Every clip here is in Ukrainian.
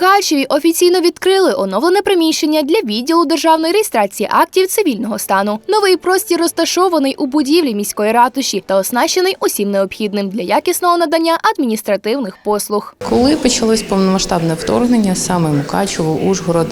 Мукачеві офіційно відкрили оновлене приміщення для відділу державної реєстрації актів цивільного стану. Новий простір розташований у будівлі міської ратуші та оснащений усім необхідним для якісного надання адміністративних послуг. Коли почалось повномасштабне вторгнення, саме Мукачево, Ужгород,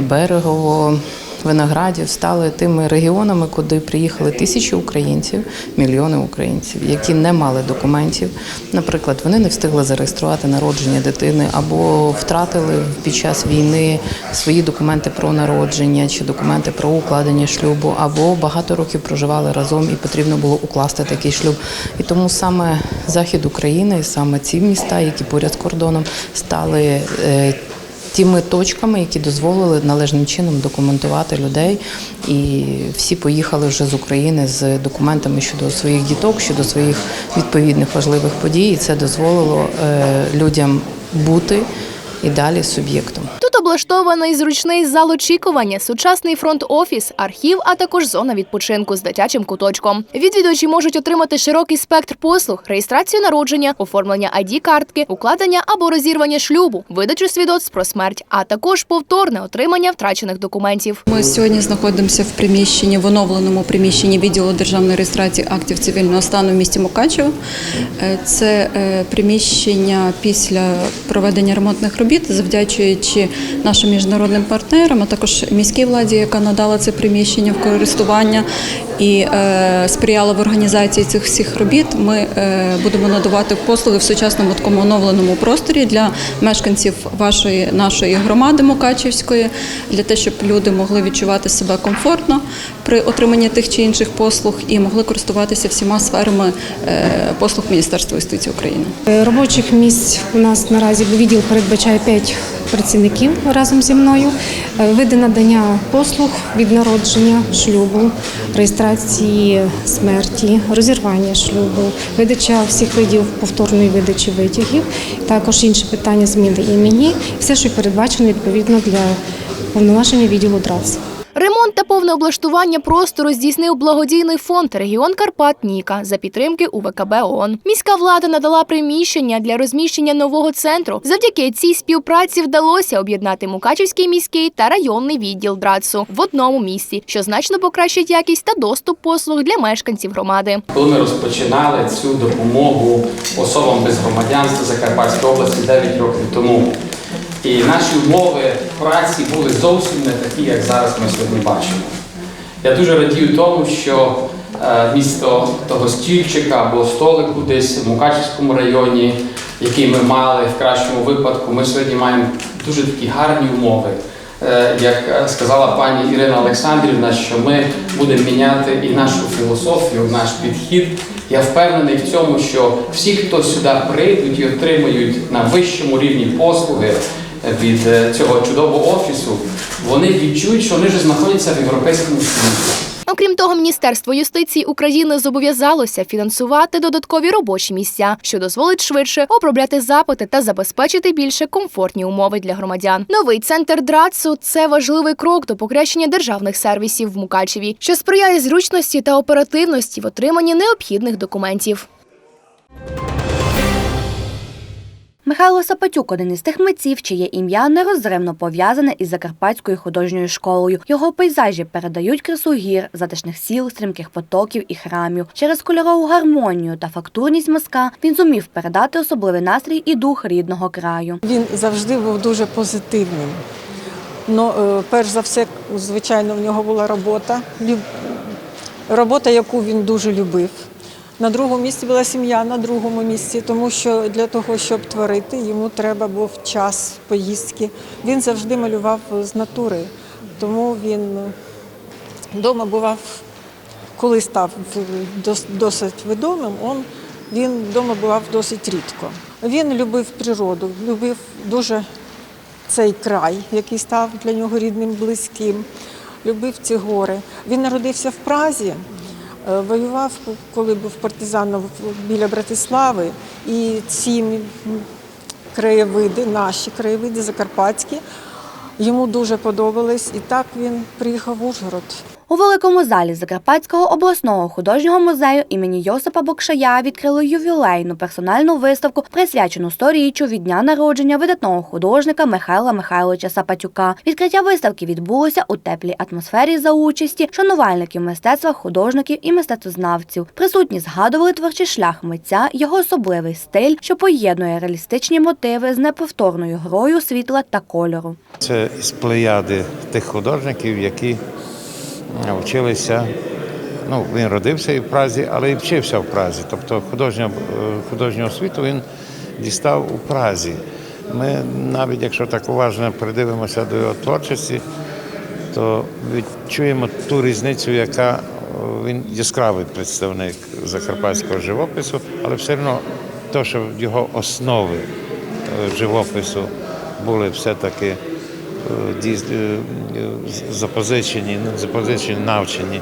Берегово, Виноградів стали тими регіонами, куди приїхали тисячі українців, мільйони українців, які не мали документів. Наприклад, вони не встигли зареєструвати народження дитини або втратили під час війни свої документи про народження чи документи про укладення шлюбу, або багато років проживали разом і потрібно було укласти такий шлюб. І тому саме захід України, саме ці міста, які поряд з кордоном, стали. Тими точками, які дозволили належним чином документувати людей, і всі поїхали вже з України з документами щодо своїх діток, щодо своїх відповідних важливих подій. І це дозволило е, людям бути і далі суб'єктом. Облаштований зручний зал очікування, сучасний фронт-офіс, архів, а також зона відпочинку з дитячим куточком. Відвідувачі можуть отримати широкий спектр послуг: реєстрацію народження, оформлення id картки укладення або розірвання шлюбу, видачу свідоцтв про смерть, а також повторне отримання втрачених документів. Ми сьогодні знаходимося в приміщенні, в оновленому приміщенні відділу державної реєстрації актів цивільного стану в місті Мукачево. Е, Це е, приміщення після проведення ремонтних робіт, завдячуючи нашим міжнародним партнерам, а також міській владі, яка надала це приміщення в користування і е, сприяла в організації цих всіх робіт. Ми е, будемо надавати послуги в сучасному такому оновленому просторі для мешканців вашої нашої громади Мукачівської, для того, щоб люди могли відчувати себе комфортно при отриманні тих чи інших послуг і могли користуватися всіма сферами е, послуг Міністерства юстиції України. Робочих місць у нас наразі відділ передбачає 5 працівників разом зі мною. Е, Види надання послуг від народження, шлюбу, реєстрації смерті, розірвання шлюбу, видача всіх видів повторної видачі витягів, також інші питання зміни імені, все, що передбачено відповідно для повноваження відділу ДРАЦ. Ремонт та повне облаштування простору здійснив благодійний фонд регіон Карпат Ніка за підтримки УВКБ ООН. Міська влада надала приміщення для розміщення нового центру. Завдяки цій співпраці вдалося об'єднати Мукачівський міський та районний відділ ДРАЦу в одному місці, що значно покращить якість та доступ послуг для мешканців громади. Коли ми розпочинали цю допомогу особам без громадянства Закарпатської області 9 років тому. І наші умови праці були зовсім не такі, як зараз ми сьогодні бачимо. Я дуже радію тому, що е, місто того стільчика або столику десь в Мукачівському районі, який ми мали в кращому випадку, ми сьогодні маємо дуже такі гарні умови. Е, Як е, сказала пані Ірина Олександрівна, що ми будемо міняти і нашу філософію, наш підхід. Я впевнений в цьому, що всі, хто сюди прийдуть і отримують на вищому рівні послуги від е, цього чудового офісу, вони відчують, що вони вже знаходяться в європейському світі. Окрім того, Міністерство юстиції України зобов'язалося фінансувати додаткові робочі місця, що дозволить швидше обробляти запити та забезпечити більше комфортні умови для громадян. Новий центр ДРАЦу це важливий крок до покращення державних сервісів в Мукачеві, що сприяє зручності та оперативності в отриманні необхідних документів. Михайло Сапатюк один із тих митців, чиє ім'я нерозривно пов'язане із Закарпатською художньою школою. Його пейзажі передають красу гір, затишних сіл, стрімких потоків і храмів. Через кольорову гармонію та фактурність мазка він зумів передати особливий настрій і дух рідного краю. Він завжди був дуже позитивним. Ну, е, перш за все, звичайно, в нього була робота, робота, яку він дуже любив. На другому місці була сім'я, на другому місці, тому що для того, щоб творити, йому треба був час поїздки. Він завжди малював з натури, тому він вдома бував, коли став дос- досить відомим, він вдома бував досить рідко. Він любив природу, любив дуже цей край, який став для нього рідним, близьким, любив ці гори. Він народився в Празі, е, воював, коли був партизаном біля Братислави, і ці краєвиди, наші краєвиди закарпатські, йому дуже подобались. І так він приїхав в Ужгород. У великому залі Закарпатського обласного художнього музею імені Йосипа Бокшая відкрили ювілейну персональну виставку, присвячену сторіччю від дня народження видатного художника Михайла Михайловича Сапатюка. Відкриття виставки відбулося у теплій атмосфері за участі шанувальників мистецтва, художників і мистецтвознавців. Присутні згадували творчий шлях митця, його особливий стиль, що поєднує реалістичні мотиви з неповторною грою світла та кольору. Це з плеяди тих художників, які вчилися. Ну, він родився і в Празі, але і вчився в Празі. Тобто художнього, е, художнього освіту він дістав у Празі. Ми навіть якщо так уважно придивимося до його творчості, то відчуємо ту різницю, яка е, він яскравий представник закарпатського живопису, але все одно те, що його основи е, живопису були все-таки запозичені, не запозичені, навчені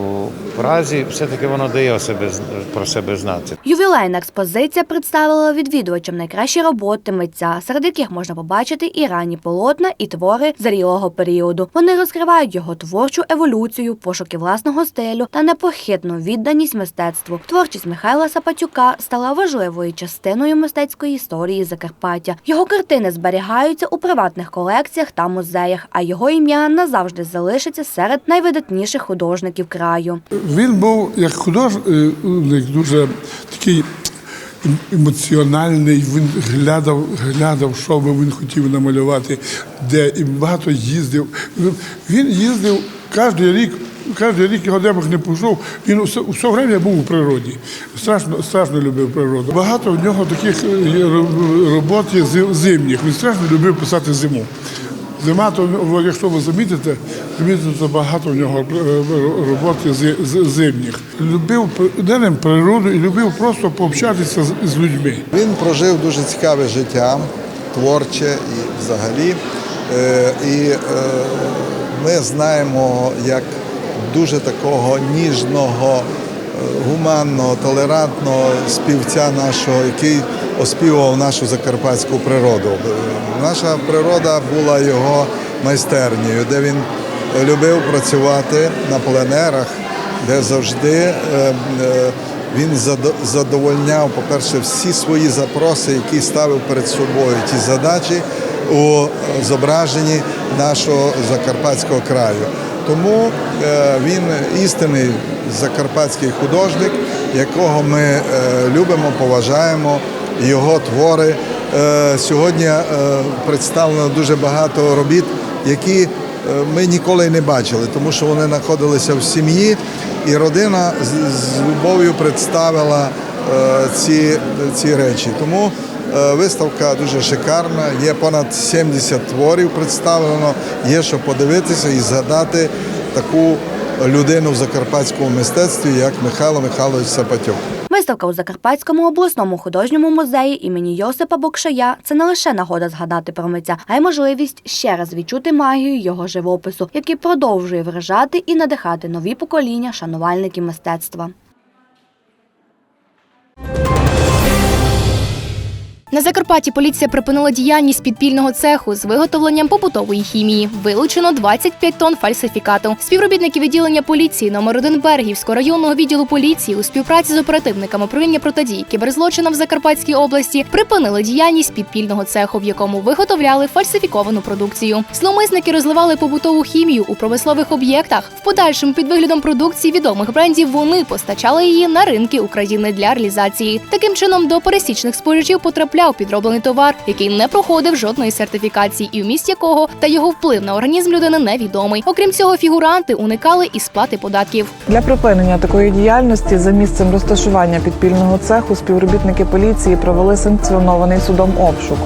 у Празі, все-таки воно дає себе, про себе знати. Ювілейна експозиція представила відвідувачам найкращі роботи митця, серед яких можна побачити і ранні полотна, і твори зрілого періоду. Вони розкривають його творчу еволюцію, пошуки власного стилю та непохитну відданість мистецтву. Творчість Михайла Сапатюка стала важливою частиною мистецької історії Закарпаття. Його картини зберігаються у приватних колекціях та музеях, а його ім'я назавжди залишиться серед найвидатніших художників краю. Він був як художник дуже такий ем- емоціональний. Він глядав, глядав, що би він хотів намалювати, де і багато їздив. Він- їздив кожен рік. Кожен рік його де б не пішов, він усе, усе время був у природі. Страшно, страшно любив природу. Багато в нього таких е, робот є зимніх. Він страшно любив писати зиму. Зима, то якщо ви замітите, замітите багато в нього е, роботи зимніх. Любив денем природу і любив просто пообщатися з, людьми. Він прожив дуже цікаве життя, творче і взагалі. Е, І е, ми знаємо, як дуже такого ніжного, гуманного, толерантного співця нашого, який оспівував нашу закарпатську природу. Наша природа була його майстернею, де він любив працювати на пленерах, де завжди е, е, він задо- задовольняв, по-перше, всі свої запроси, які ставив перед собою, ті задачі у е, зображенні нашого закарпатського краю. Тому е, він істинний закарпатський художник, якого ми е, любимо, поважаємо, його твори. Е, Сьогодні представлено дуже багато робіт, які ми ніколи не бачили, тому що вони знаходилися в сім'ї, і родина з, любов'ю представила ці, ці речі. Тому виставка дуже шикарна. Є понад 70 творів представлено. Є що подивитися і згадати таку людину в закарпатському мистецтві, як Михайло Михайлович Сапатюк. Виставка у Закарпатському обласному художньому музеї імені Йосипа Бокшая це не лише нагода згадати про митця, а й можливість ще раз відчути магію його живопису, який продовжує вражати і надихати нові покоління шанувальників мистецтва. На Закарпатті поліція припинила діяльність підпільного цеху з виготовленням побутової хімії. Вилучено 25 тонн фальсифікату. Співробітники відділення поліції номер 1 Бергівського районного відділу поліції у співпраці з оперативниками управління протидії кіберзлочинам в Закарпатській області припинили діяльність підпільного цеху, в якому виготовляли фальсифіковану продукцію. Зловмисники розливали побутову хімію у промислових об'єктах. В подальшому під виглядом продукції відомих брендів вони постачали її на ринки України для реалізації. Таким чином до пересічних споживачів потрапляв підроблений товар, який не проходив жодної сертифікації, і вміст якого та його вплив на організм людини невідомий. Окрім цього, фігуранти уникали і сплати податків. Для припинення такої діяльності за місцем розташування підпільного цеху співробітники поліції провели санкціонований судом обшук.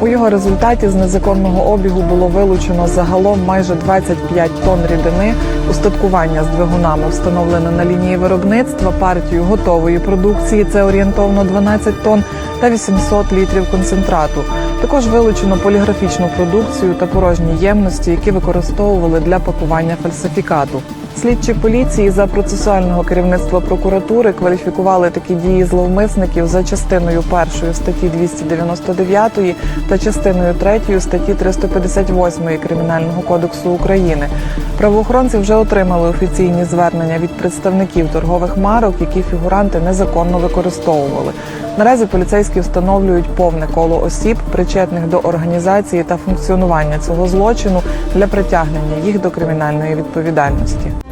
У його результаті з незаконного обігу було вилучено загалом майже 25 тонн рідини, устаткування з двигунами встановлене на лінії виробництва, партію готової продукції це орієнтовно 12 тонн та 800 літрів концентрату. Також вилучено поліграфічну продукцію та порожні ємності, які використовували для пакування фальсифікату. Слідчі поліції за процесуального керівництва прокуратури кваліфікували такі дії зловмисників за частиною першої статті 299 та частиною третьої статті 358 Кримінального кодексу України. Правоохоронці вже отримали офіційні звернення від представників торгових марок, які фігуранти незаконно використовували. Наразі поліцейські встановлюють повне коло осіб, причетних до організації та функціонування цього злочину для притягнення їх до кримінальної відповідальності.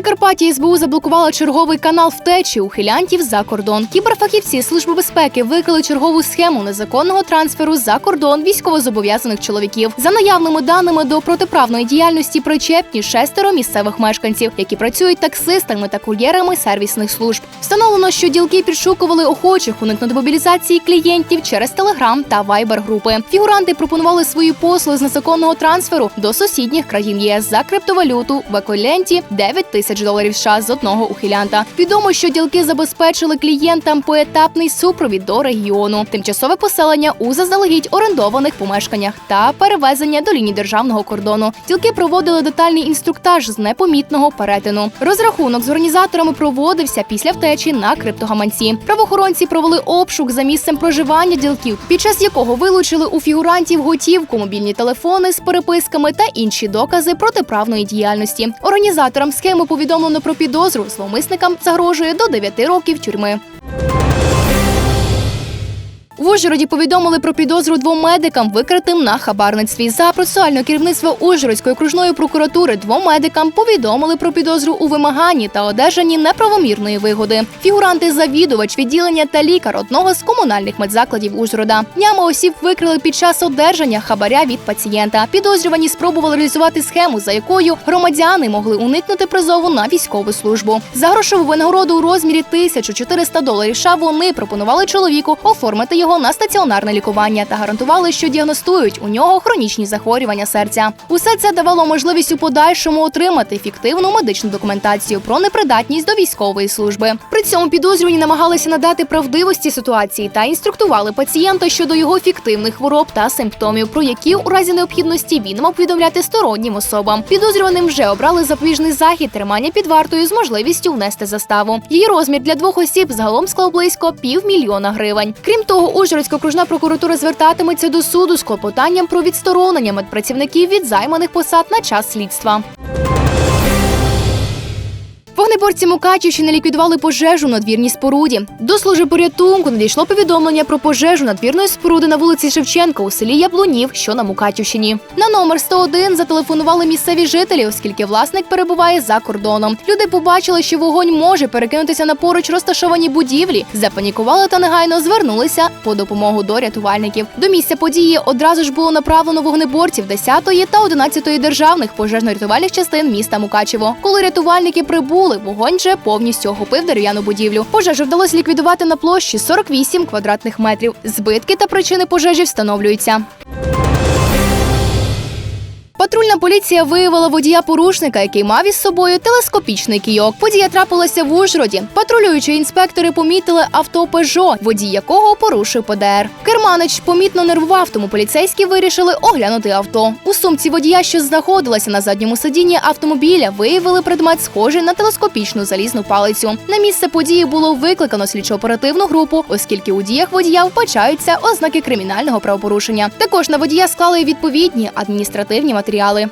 Закарпатті СБУ заблокувала черговий канал втечі ухилянтів за кордон. Кіберфахівці Служби безпеки викрили чергову схему незаконного трансферу за кордон військовозобов'язаних чоловіків. За наявними даними до протиправної діяльності причепні шестеро місцевих мешканців, які працюють таксистами та кур'єрами сервісних служб. Встановлено, що ділки підшукували охочих уникнути мобілізації клієнтів через телеграм та вайбер групи. Фігуранти пропонували свої послуги з незаконного трансферу до сусідніх країн ЄС за криптовалюту в еквіваленті 9 тисяч доларів США з одного ухилянта. Відомо, що ділки забезпечили клієнтам поетапний супровід до регіону, тимчасове поселення у заздалегідь орендованих помешканнях та перевезення до лінії державного кордону. Ділки проводили детальний інструктаж з непомітного перетину. Розрахунок з організаторами проводився після втечі на криптогаманці. Правоохоронці провели обшук за місцем проживання ділків, під час якого вилучили у фігурантів готівку, мобільні телефони з переписками та інші докази протиправної діяльності. Організаторам схеми повідомлено про підозру. Зловмисникам загрожує до 9 років тюрми. В Ужгороді повідомили про підозру двом медикам, викритим на хабарництві. За процесуальне керівництво Ужгородської окружної прокуратури двом медикам повідомили про підозру у вимаганні та одержанні неправомірної вигоди. Фігуранти завідувач відділення та лікар одного з комунальних медзакладів Ужгорода. Днями осіб викрили під час одержання хабаря від пацієнта. Підозрювані спробували реалізувати схему, за якою громадяни могли уникнути призову на військову службу. За грошову винагороду у розмірі 1400 доларів США вони пропонували чоловіку оформити його на стаціонарне лікування та гарантували, що діагностують у нього хронічні захворювання серця. Усе це давало можливість у подальшому отримати фіктивну медичну документацію про непридатність до військової служби. При цьому підозрювані намагалися надати правдивості ситуації та інструктували пацієнта щодо його фіктивних хвороб та симптомів, про які у разі необхідності він мав повідомляти стороннім особам. Підозрюваним вже обрали запобіжний захід тримання під вартою з можливістю внести заставу. Її розмір для двох осіб загалом склав близько півмільйона гривень. Крім того, Ужгородська окружна прокуратура звертатиметься до суду з клопотанням про відсторонення медпрацівників від займаних посад на час слідства. Вогнеборці Мукачівщини ліквідували пожежу в надвірній споруді. До служби порятунку надійшло повідомлення про пожежу надвірної споруди на вулиці Шевченка у селі Яблунів, що на Мукачівщині. На номер 101 зателефонували місцеві жителі, оскільки власник перебуває за кордоном. Люди побачили, що вогонь може перекинутися на поруч розташовані будівлі, запанікували та негайно звернулися по допомогу до рятувальників. До місця події одразу ж було направлено вогнеборців 10-ї та 11-ї державних пожежно-рятувальних частин міста Мукачево. Коли рятувальники прибули, вогонь вже повністю охопив дерев'яну будівлю. Пожежу вдалося ліквідувати на площі 48 квадратних метрів. Збитки та причини пожежі встановлюються. Патрульна поліція виявила водія порушника, який мав із собою телескопічний кійок. Подія трапилася в Ужгороді. Патрулюючі інспектори помітили авто Пежо, водій якого порушив ПДР. Керманич помітно нервував, тому поліцейські вирішили оглянути авто. У сумці водія, що знаходилася на задньому сидінні автомобіля, виявили предмет, схожий на телескопічну залізну палицю. На місце події було викликано слідчо-оперативну групу, оскільки у діях водія вбачаються ознаки кримінального правопорушення. Також на водія склали відповідні адміністративні матеріали.